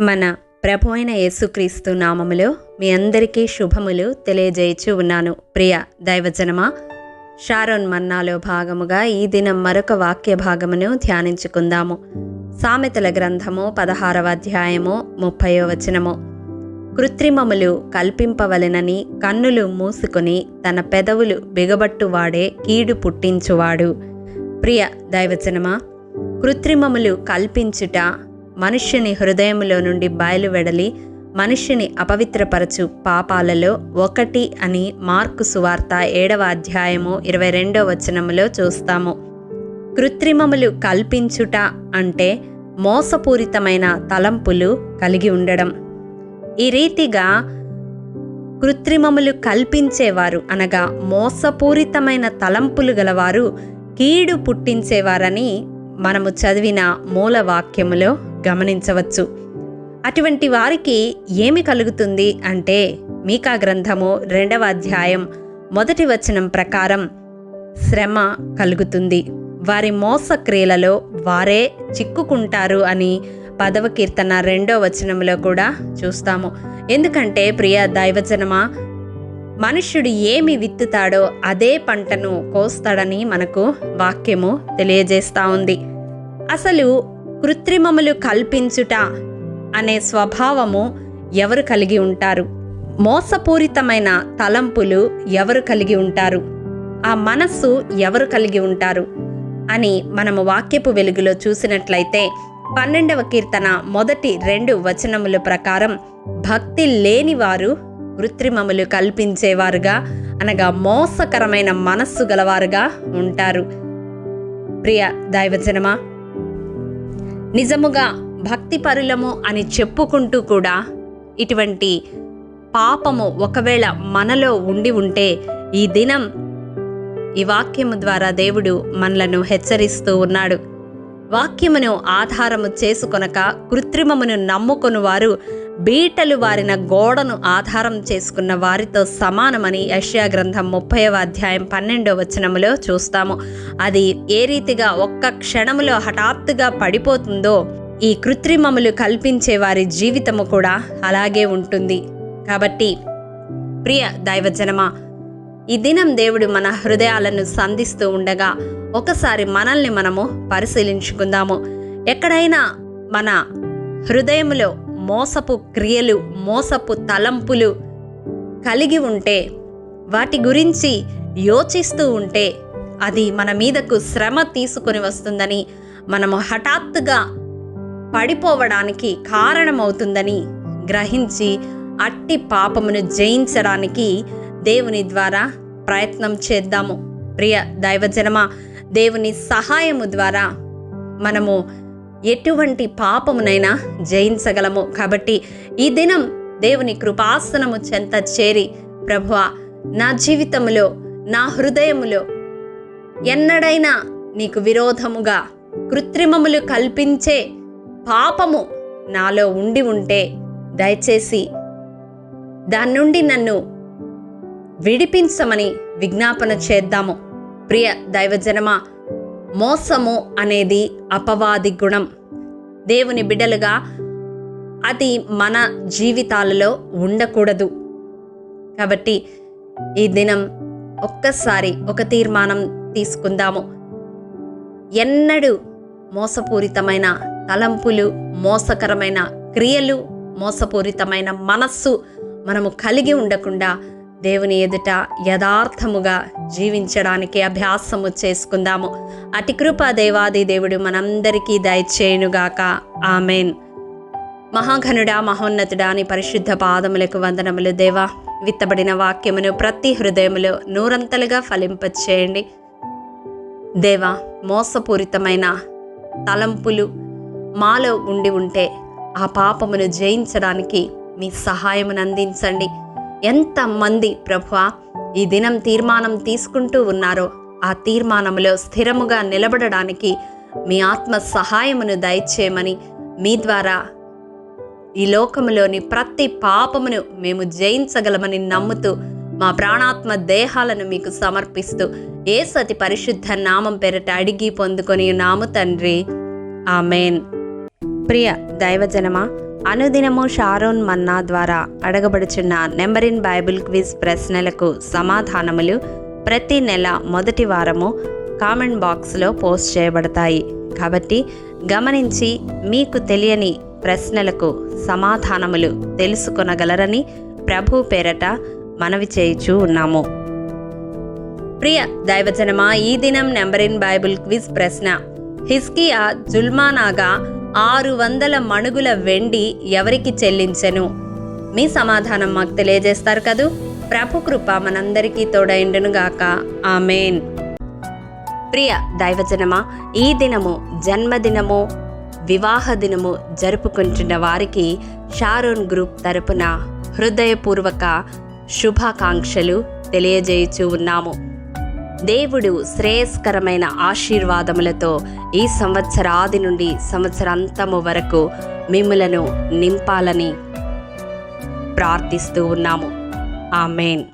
మన ప్రభు అయిన యేసుక్రీస్తు నామములో మీ అందరికీ శుభములు తెలియజేయచ్చు ఉన్నాను. ప్రియ దైవజనమా షారోన్ మన్నాలో భాగముగా ఈ దినం మరొక వాక్య భాగమును ధ్యానించుకుందాము. సామెతల గ్రంథము పదహారవ అధ్యాయము ముప్పయో వచనము. కృత్రిమములు కల్పింపవలెనని కన్నులు మూసుకొని తన పెదవులు బిగబట్టువాడే కీడు పుట్టించువాడు. ప్రియ దైవజనమా కృత్రిమములు కల్పించుట మనుష్యుని హృదయములో నుండి బయలువెడలి మనుష్యుని అపవిత్రపరచు పాపాలలో ఒకటి అని మార్కు సువార్త ఏడవ అధ్యాయము ఇరవై రెండవ వచనములో చూస్తాము. కృత్రిమములు కల్పించుట అంటే మోసపూరితమైన తలంపులు కలిగి ఉండడం. ఈ రీతిగా కృత్రిమములు కల్పించేవారు అనగా మోసపూరితమైన తలంపులు గలవారు కీడు పుట్టించేవారని మనము చదివిన మూల వాక్యములో గమనించవచ్చు. అటువంటి వారికి ఏమి కలుగుతుంది అంటే మీకా గ్రంథము రెండవ అధ్యాయం మొదటి వచనం ప్రకారం శ్రమ కలుగుతుంది. వారి మోసక్రియలలో వారే చిక్కుకుంటారు అని పదవ కీర్తన రెండో వచనంలో కూడా చూస్తాము. ఎందుకంటే ప్రియ దైవజనమా మనుష్యుడు ఏమి విత్తుతాడో అదే పంటను కోస్తాడని మనకు వాక్యము తెలియజేస్తా ఉంది. అసలు కృత్రిమములు కల్పించుట అనే స్వభావము ఎవరు కలిగి ఉంటారు? మోసపూరితమైన తలంపులు ఎవరు కలిగి ఉంటారు? ఆ మనస్సు ఎవరు కలిగి ఉంటారు? అని మనము వాక్యపు వెలుగులో చూసినట్లయితే పన్నెండవ కీర్తన మొదటి రెండు వచనముల ప్రకారం భక్తి లేనివారు కృత్రిమములు కల్పించేవారుగా అనగా మోసకరమైన మనస్సు గలవారుగా ఉంటారు. ప్రియ దైవజనమా నిజముగా భక్తి పరులము అని చెప్పుకుంటూ కూడా ఇటువంటి పాపము ఒకవేళ మనలో ఉండి ఉంటే ఈ దినం ఈ వాక్యము ద్వారా దేవుడు మనలను హెచ్చరిస్తూ ఉన్నాడు. వాక్యమును ఆధారము చేసుకొనక కృత్రిమమును నమ్ముకొని వారు బీటలు వారిన గోడను ఆధారం చేసుకున్న వారితో సమానమని యష్యా గ్రంథం ముప్పైవ అధ్యాయం పన్నెండవ వచనములో చూస్తాము. అది ఏ రీతిగా ఒక్క క్షణములో హఠాత్తుగా పడిపోతుందో ఈ కృత్రిమములు కల్పించే వారి జీవితము కూడా అలాగే ఉంటుంది. కాబట్టి ప్రియ దైవజనమా ఈ దినం దేవుడు మన హృదయాలను సంధిస్తూ ఉండగా ఒకసారి మనల్ని మనము పరిశీలించుకుందాము. ఎక్కడైనా మన హృదయములో మోసపు క్రియలు మోసపు తలంపులు కలిగి ఉంటే వాటి గురించి యోచిస్తూ ఉంటే అది మన మీదకు శ్రమ తీసుకొని వస్తుందని మనము హఠాత్తుగా పడిపోవడానికి కారణమవుతుందని గ్రహించి అట్టి పాపమును జయించడానికి దేవుని ద్వారా ప్రయత్నం చేద్దాము. ప్రియ దైవజనమ దేవుని సహాయము ద్వారా మనము ఎటువంటి పాపమునైనా జయించగలము. కాబట్టి ఈ దినం దేవుని కృపాసనము చెంత చేరి ప్రభువా నా జీవితములో నా హృదయములో ఎన్నడైనా నీకు విరోధముగా కృత్రిమములు కల్పించే పాపము నాలో ఉండి ఉంటే దయచేసి దాని నుండి నన్ను విడిపించమని విజ్ఞాపన చేద్దాము. ప్రియ దైవజనమా మోసము అనేది అపవాది గుణం. దేవుని బిడ్డలుగా అది మన జీవితాలలో ఉండకూడదు. కాబట్టి ఈ దినం ఒక్కసారి ఒక తీర్మానం తీసుకుందాము. ఎన్నడూ మోసపూరితమైన తలంపులు మోసకరమైన క్రియలు మోసపూరితమైన మనస్సు మనము కలిగి ఉండకుండా దేవుని ఎదుట యథార్థముగా జీవించడానికి అభ్యాసము చేసుకుందాము. అటి కృప దేవాది దేవుడు మనందరికీ దయచేయునుగాక. ఆమెన్. మహాఘనుడా మహోన్నతుడా అని పరిశుద్ధ పాదములకు వందనములు దేవా. విత్తబడిన వాక్యమును ప్రతి హృదయములో నూరంతలుగా ఫలింపచేయండి. దేవా మోసపూరితమైన తలంపులు మాలో ఉండి ఉంటే ఆ పాపమును జయించడానికి మీ సహాయమును అందించండి. ఎంతమంది ప్రభువా ఈ దినం తీర్మానం తీసుకుంటూ ఉన్నారో ఆ తీర్మానములో స్థిరముగా నిలబడడానికి మీ ఆత్మ సహాయమును దయచేయమని మీ ద్వారా ఈ లోకములోని ప్రతి పాపమును మేము జయించగలమని నమ్ముతూ మా ప్రాణాత్మ దేహాలను మీకు సమర్పిస్తూ ఏ సతి పరిశుద్ధ నామం పేరట అడిగి పొందుకొని నాము తండ్రి. ఆమెన్. ప్రియ దైవజనమా అనుదినము షారోన్ మన్నా ద్వారా అడగబడుచున్న నెంబర్ ఇన్ బైబిల్ క్విజ్ ప్రశ్నలకు సమాధానములు ప్రతి నెల మొదటి వారము కామెంట్ బాక్స్లో పోస్ట్ చేయబడతాయి. కాబట్టి గమనించి మీకు తెలియని ప్రశ్నలకు సమాధానములు తెలుసుకొనగలరని ప్రభు పేరట మనవి చేయుచూ ఉన్నాము. ప్రియ దైవజనమా ఈ దినం నెంబర్ ఇన్ బైబిల్ క్విజ్ ప్రశ్న. హిస్కియా జుల్మానాగా ఆరు వందల మణుగుల వెండి ఎవరికి చెల్లించెను? మీ సమాధానం మాకు తెలియజేస్తారు కదూ. ప్రభు కృప మనందరికీ తోడైండునుగాక ఆమెన్. ప్రియ దైవజనమా ఈ దినము జన్మదినము వివాహ దినము జరుపుకుంటున్న వారికి షారోన్ గ్రూప్ తరపున హృదయపూర్వక శుభాకాంక్షలు తెలియజేయచూ ఉన్నాము. దేవుడు శ్రేయస్కరమైన ఆశీర్వాదములతో ఈ సంవత్సరాది నుండి సంవత్సరాంతము వరకు మిమ్మలను నింపాలని ప్రార్థిస్తూ ఉన్నాము. ఆమెన్.